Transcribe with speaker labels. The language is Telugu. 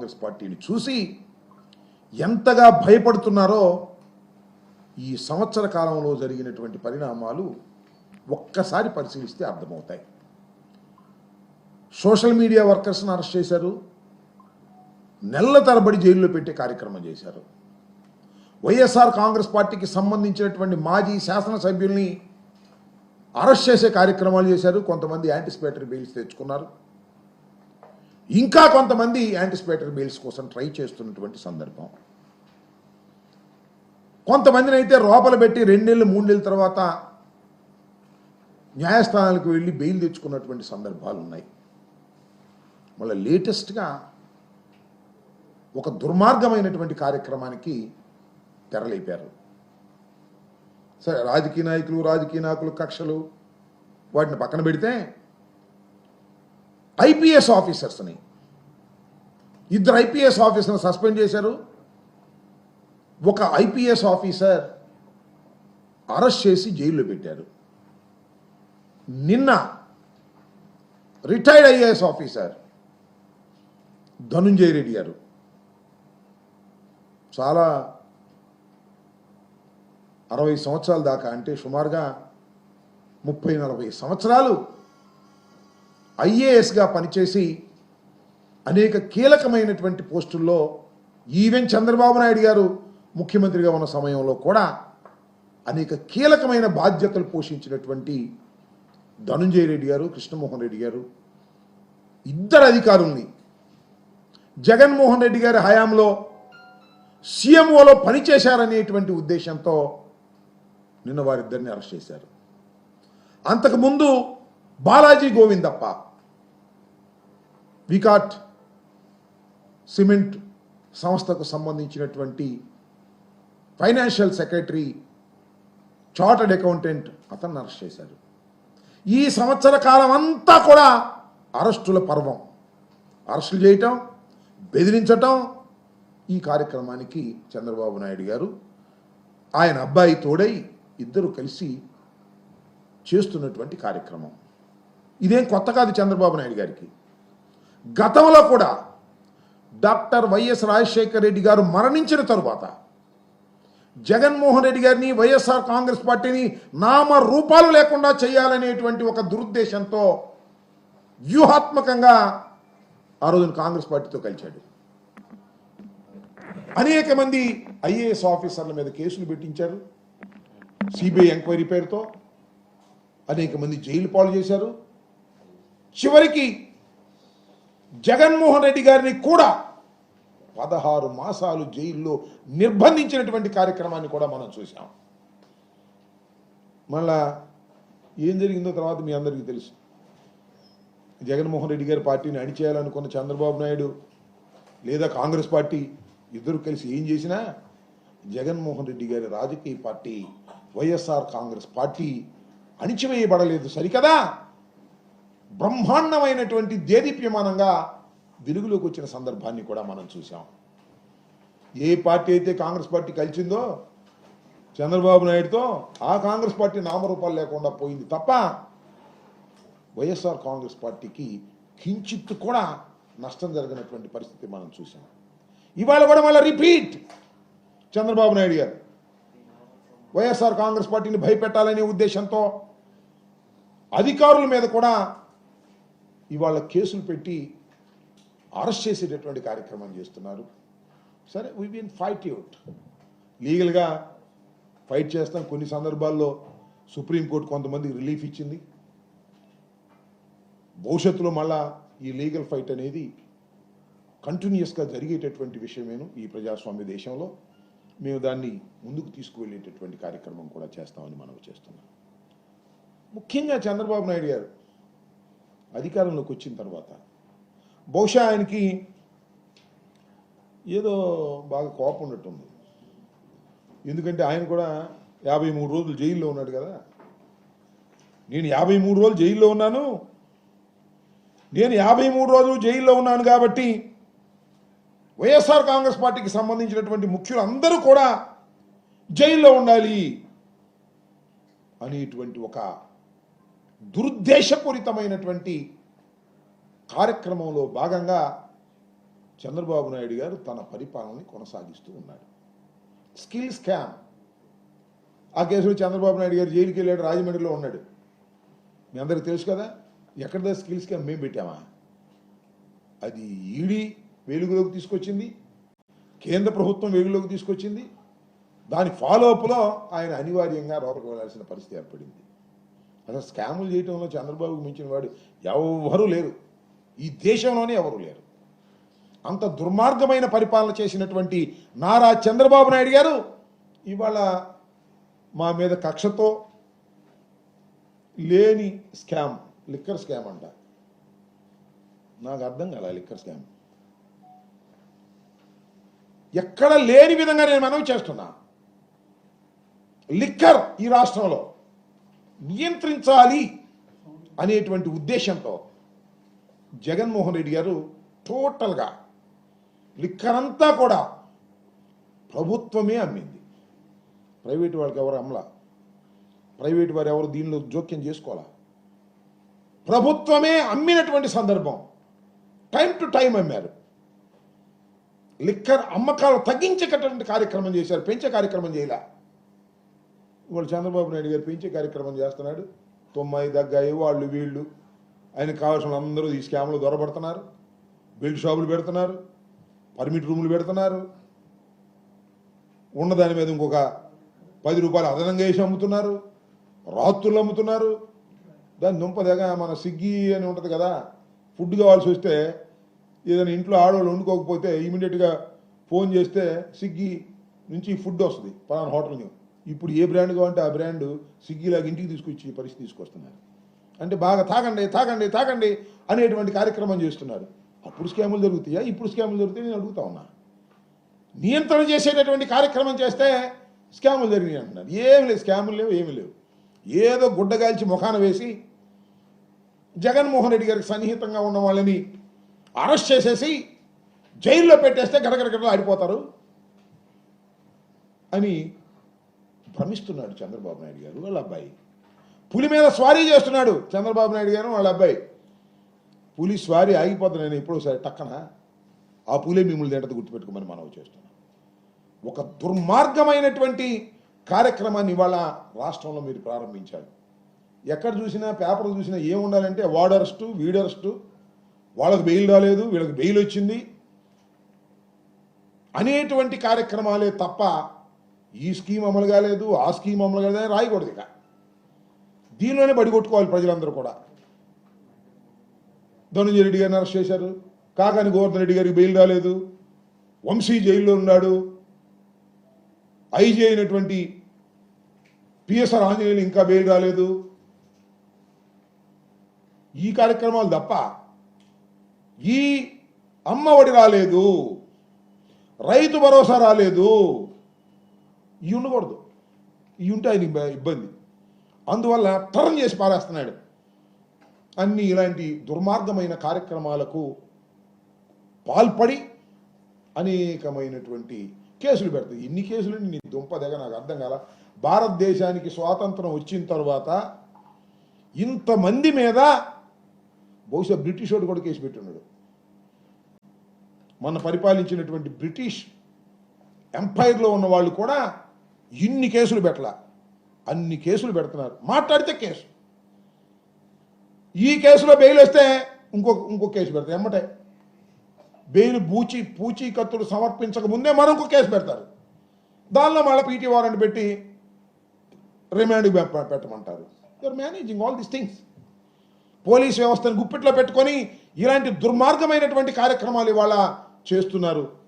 Speaker 1: కాంగ్రెస్ పార్టీని చూసి ఎంతగా భయపడుతున్నారో ఈ సంవత్సర కాలంలో జరిగినటువంటి పరిణామాలు ఒక్కసారి పరిశీలిస్తే అర్థమవుతాయి. సోషల్ మీడియా వర్కర్స్ని అరెస్ట్ చేశారు. నెలల తరబడి జైల్లో పెట్టే కార్యక్రమం చేశారు. వైఎస్ఆర్ కాంగ్రెస్ పార్టీకి సంబంధించినటువంటి మాజీ శాసనసభ్యుల్ని అరెస్ట్ చేసే కార్యక్రమాలు చేశారు. కొంతమంది యాంటిసిపేటరీ బెయిల్స్ తెచ్చుకున్నారు. ఇంకా కొంతమంది యాంటిసిపేటరీ బెయిల్స్ కోసం ట్రై చేస్తున్నటువంటి సందర్భం. కొంతమందిని అయితే లోపల పెట్టి రెండేళ్ళు మూడేళ్ళ తర్వాత న్యాయస్థానాలకు వెళ్ళి బెయిల్ తెచ్చుకున్నటువంటి సందర్భాలు ఉన్నాయి మళ్ళీ లేటెస్ట్గా ఒక దుర్మార్గమైనటువంటి కార్యక్రమానికి తెరలేపారు. సరే రాజకీయ నాయకులు రాజకీయ నాయకులు కక్షలు వాటిని పక్కన పెడితే ఐపీఎస్ ఆఫీసర్స్ని. ఇద్దరు ఐపీఎస్ ఆఫీసర్ని సస్పెండ్ చేశారు. ఒక ఐపీఎస్ ఆఫీసర్ అరెస్ట్ చేసి జైల్లో పెట్టారు. నిన్న retired IAS officer Dhanunjaya Reddy గారు. చాలా అరవై సంవత్సరాల దాకా అంటే సుమారుగా ముప్పై నలభై సంవత్సరాలు ఐఏఎస్గా పనిచేసి అనేక కీలకమైనటువంటి పోస్టుల్లో ఈవెన్ చంద్రబాబు నాయుడు గారు ముఖ్యమంత్రిగా ఉన్న సమయంలో కూడా అనేక కీలకమైన బాధ్యతలు పోషించినటువంటి ధనుంజయ రెడ్డి గారు కృష్ణమోహన్ రెడ్డి గారు ఇద్దరు అధికారుల్ని. జగన్మోహన్ రెడ్డి గారి హయాంలో సీఎంఓలో పనిచేశారనేటువంటి ఉద్దేశంతో నిన్న వారిద్దరిని అరెస్ట్ చేశారు. అంతకుముందు బాలాజీ గోవిందప్ప వికాట్ సిమెంట్ సంస్థకు సంబంధించినటువంటి ఫైనాన్షియల్ సెక్రటరీ చార్టర్డ్ అకౌంటెంట్ అతన్ని అరెస్ట్ చేశారు. ఈ సంవత్సర కాలం అంతా కూడా అరెస్టుల పర్వం. అరెస్టులు చేయటం బెదిరించటం ఈ కార్యక్రమానికి చంద్రబాబు నాయుడు గారు ఆయన అబ్బాయి తోడై ఇద్దరు కలిసి చేస్తున్నటువంటి కార్యక్రమం. ఇదేం కొత్త కాదు చంద్రబాబు నాయుడు గారికి. గతంలో కూడా డాక్టర్ వైఎస్ రాజశేఖర రెడ్డి గారు మరణించిన తరువాత జగన్మోహన్ రెడ్డి గారిని వైఎస్ఆర్ కాంగ్రెస్ పార్టీని నామ రూపాలు లేకుండా చేయాలనేటువంటి ఒక దురుద్దేశంతో వ్యూహాత్మకంగా ఆ రోజున కాంగ్రెస్ పార్టీతో కలిశాడు. అనేక మంది ఐఏఎస్ ఆఫీసర్ల మీద కేసులు పెట్టించారు. సిబిఐ ఎంక్వైరీ పేరుతో అనేక మంది జైలు పాలు చేశారు. చివరికి జగన్మోహన్ రెడ్డి గారిని కూడా పదహారు మాసాలు జైల్లో నిర్బంధించినటువంటి కార్యక్రమాన్ని కూడా మనం చూసాం మళ్ళా ఏం జరిగిందో తర్వాత మీ అందరికీ తెలుసు. జగన్మోహన్ రెడ్డి గారి పార్టీని అణిచేయాలనుకున్న చంద్రబాబు నాయుడు లేదా కాంగ్రెస్ పార్టీ ఇద్దరు కలిసి ఏం చేసినా జగన్మోహన్ రెడ్డి గారి రాజకీయ పార్టీ వైఎస్ఆర్ కాంగ్రెస్ పార్టీ అణిచివేయబడలేదు. సరికదా? బ్రహ్మాండమైనటువంటి దేదీప్యమానంగా వెలుగులోకి వచ్చిన సందర్భాన్ని కూడా మనం చూసాం ఏ పార్టీ అయితే కాంగ్రెస్ పార్టీ కలిసిందో చంద్రబాబు నాయుడుతో ఆ కాంగ్రెస్ పార్టీ నామరూపాలు లేకుండా పోయింది తప్ప వైఎస్ఆర్ కాంగ్రెస్ పార్టీకి కించిత్ కూడా నష్టం జరిగినటువంటి పరిస్థితి మనం చూసాం ఇవాళ కూడా మళ్ళీ రిపీట్ చంద్రబాబు నాయుడు గారు. వైఎస్ఆర్ కాంగ్రెస్ పార్టీని భయపెట్టాలనే ఉద్దేశంతో అధికారుల మీద కూడా ఇవాళ కేసులు పెట్టి అరెస్ట్ చేసేటటువంటి కార్యక్రమం చేస్తున్నారు. సరే వీ బీన్ ఫైట్ అవుట్ లీగల్గా ఫైట్ చేస్తాం. కొన్ని సందర్భాల్లో సుప్రీంకోర్టు కొంతమందికి రిలీఫ్ ఇచ్చింది. భవిష్యత్తులో మళ్ళా ఈ లీగల్ ఫైట్ అనేది కంటిన్యూస్గా జరిగేటటువంటి విషయమేను ఈ ప్రజాస్వామ్య దేశంలో. మేము దాన్ని ముందుకు తీసుకువెళ్ళేటటువంటి కార్యక్రమం కూడా చేస్తామని మనం చేస్తున్నాం. ముఖ్యంగా చంద్రబాబు నాయుడు గారు అధికారంలోకి వచ్చిన తర్వాత బహుశా ఆయనకి ఏదో బాగా కోపం ఉన్నట్టుంది. ఎందుకంటే ఆయన కూడా యాభై మూడు రోజులు జైల్లో ఉన్నాడు కదా. నేను యాభై మూడు రోజులు జైల్లో ఉన్నాను. నేను యాభై మూడు రోజులు జైల్లో ఉన్నాను కాబట్టి వైఎస్ఆర్ కాంగ్రెస్ పార్టీకి సంబంధించినటువంటి ముఖ్యులు అందరూ కూడా జైల్లో ఉండాలి అనేటువంటి ఒక దురుద్దేశపూరితమైనటువంటి కార్యక్రమంలో భాగంగా చంద్రబాబు నాయుడు గారు తన పరిపాలనని కొనసాగిస్తూ ఉన్నాడు. Skill scam. ఆ కేసులో చంద్రబాబు నాయుడు గారు జైలుకి వెళ్ళాడు రాజమండ్రిలో ఉన్నాడు. మీ అందరికి తెలుసు కదా ఎక్కడ స్కిల్ స్కామ్ మేము పెట్టామా? అది ఈడీ వెలుగులోకి తీసుకొచ్చింది కేంద్ర ప్రభుత్వం వెలుగులోకి తీసుకొచ్చింది దాని ఫాలోఅప్లో ఆయన అనివార్యంగా లోపలికి వెళ్ళాల్సిన పరిస్థితి ఏర్పడింది. అసలు స్కాములు చేయటంలో చంద్రబాబుకు మించిన వాడు ఎవరు లేరు. ఈ దేశంలోనే ఎవరు లేరు. అంత దుర్మార్గమైన పరిపాలన చేసినటువంటి నారా చంద్రబాబు నాయుడు గారు ఇవాళ మా మీద కక్షతో లేని స్కామ్ లిక్కర్ స్కామ్ అంట. నాకు అర్థం కాల లిక్కర్ స్కామ్? ఎక్కడ లేని విధంగా నేను మనవి చేస్తున్నా. లిక్కర్ ఈ రాష్ట్రంలో. నియంత్రించాలి అనేటువంటి ఉద్దేశంతో జగన్మోహన్ రెడ్డి గారు టోటల్గా లిక్కర్ అంతా కూడా ప్రభుత్వమే అమ్మింది. ప్రైవేట్ వాళ్ళకి ఎవరు అమ్మలా? ప్రైవేట్ వారు ఎవరు దీనిలో జోక్యం చేసుకోవాలా? ప్రభుత్వమే అమ్మినటువంటి సందర్భం. టైం టు టైం అమ్మారు. లిక్కర్ అమ్మకాలు తగ్గించేటటువంటి కార్యక్రమం చేశారు పెంచే కార్యక్రమం చేయలే. ఇవాళ చంద్రబాబు నాయుడు గారు పెంచి కార్యక్రమం చేస్తున్నాడు. తొమ్మిది దగ్గాయి వాళ్ళు వీళ్ళు. ఆయనకు కావాల్సిన అందరూ ఈ స్కామ్లు దొరబడుతున్నారు. బెల్ట్ షాపులు పెడుతున్నారు. పర్మిట్ రూములు పెడుతున్నారు. ఉన్నదాని మీద ఇంకొక పది రూపాయలు అదనంగా వేసి అమ్ముతున్నారు. రాత్రులు అమ్ముతున్నారు. దాని దుంపదగా మన స్విగ్గీ అని ఉంటుంది కదా ఫుడ్ కావాల్సి వస్తే ఏదైనా ఇంట్లో ఆడవాళ్ళు వండుకోకపోతే ఇమీడియట్గా ఫోన్ చేస్తే స్విగ్గీ నుంచి ఫుడ్ వస్తుంది. పలానా హోటల్ని ఇప్పుడు ఏ బ్రాండ్ కావాలంటే ఆ బ్రాండ్ స్విగ్గీలాగా ఇంటికి తీసుకొచ్చి పరిస్థితి తీసుకొస్తున్నారు. అంటే బాగా తాగండి తాగండి తాగండి అనేటువంటి కార్యక్రమం చేస్తున్నారు. అప్పుడు స్కాములు జరుగుతాయా? ఇప్పుడు స్కాములు జరుగుతాయి? నేను అడుగుతా ఉన్నా. నియంత్రణ చేసేటటువంటి కార్యక్రమం చేస్తే స్కాములు జరిగినాయి అంటున్నారు. ఏమి లేవు స్కాములు లేవు ఏమి లేవు. ఏదో గుడ్డగాల్చి ముఖాన వేసి జగన్మోహన్ రెడ్డి గారికి సన్నిహితంగా ఉన్న వాళ్ళని అరెస్ట్ చేసేసి జైల్లో పెట్టేస్తే గడగడగడ ఆడిపోతారు అని భ్రమిస్తున్నాడు చంద్రబాబు నాయుడు గారు వాళ్ళ అబ్బాయి. పులి మీద స్వారీ చేస్తున్నాడు చంద్రబాబు నాయుడు గారు వాళ్ళ అబ్బాయి. పులి స్వారీ ఆగిపోతుంది నేను ఎప్పుడోసారి టక్కన ఆ పులే మిమ్మల్ని తింటది గుర్తుపెట్టుకోమని మనవి చేస్తున్నాం. ఒక దుర్మార్గమైనటువంటి కార్యక్రమాన్ని ఇవాళ రాష్ట్రంలో మీరు ప్రారంభించారు. ఎక్కడ చూసినా పేపర్లు చూసినా ఏముండాలంటే వాడరస్టు వీడరస్టు వాళ్ళకు బెయిల్ రాలేదు వీళ్ళకి బెయిల్ వచ్చింది అనేటువంటి కార్యక్రమాలే తప్ప ఈ స్కీమ్ అమలు కాలేదు ఆ స్కీమ్ అమలు కాలేదు అని రాయకూడదు ఇక. దీనిలోనే బడిగొట్టుకోవాలి ప్రజలందరూ కూడా. ధనుంజయ రెడ్డి గారిని అరెస్ట్ చేశారు. కాకాని గోవర్ధన్ రెడ్డి గారికి బెయిల్ రాలేదు. వంశీ జైల్లో ఉన్నాడు. ఐజీ అయినటువంటి పిఎస్ఆర్ ఆంజనేయులు ఇంకా బెయిల్ రాలేదు. ఈ కార్యక్రమాలు తప్ప ఈ అమ్మ ఒడి రాలేదు. రైతు భరోసా రాలేదు. ఇవి ఉండకూడదు. ఇవి ఉంటే ఆయన ఇబ్బంది. అందువల్ల టర్న్ చేసి పారేస్తున్నాడు. అన్ని ఇలాంటి దుర్మార్గమైన కార్యక్రమాలకు పాల్పడి అనేకమైనటువంటి కేసులు పెడతాయి. ఇన్ని కేసులు నీ దుంపదగ నాకు అర్థం కాల. భారతదేశానికి స్వాతంత్రం వచ్చిన తర్వాత ఇంతమంది మీద బహుశా బ్రిటిష్ వాడు కూడా కేసు పెట్టున్నాడు. మన పరిపాలించినటువంటి బ్రిటిష్ ఎంపైర్లో ఉన్న వాళ్ళు కూడా ఇన్ని కేసులు పెట్టల. అన్ని కేసులు పెడుతున్నారు. మాట్లాడితే కేసు. ఈ కేసులో బెయిల్ వస్తే ఇంకో ఇంకో కేసు పెడతారు ఎమ్మటే. బెయిల్ బూచి పూచీకత్తులు సమర్పించక ముందే మనం ఇంకో కేసు పెడతారు. దానిలో మళ్ళీ పీటీ వారెంట్ పెట్టి remand పెట్టమంటారు. You are managing all these things police వ్యవస్థను గుప్పిట్లో పెట్టుకొని ఇలాంటి దుర్మార్గమైనటువంటి కార్యక్రమాలు ఇవాళ చేస్తున్నారు.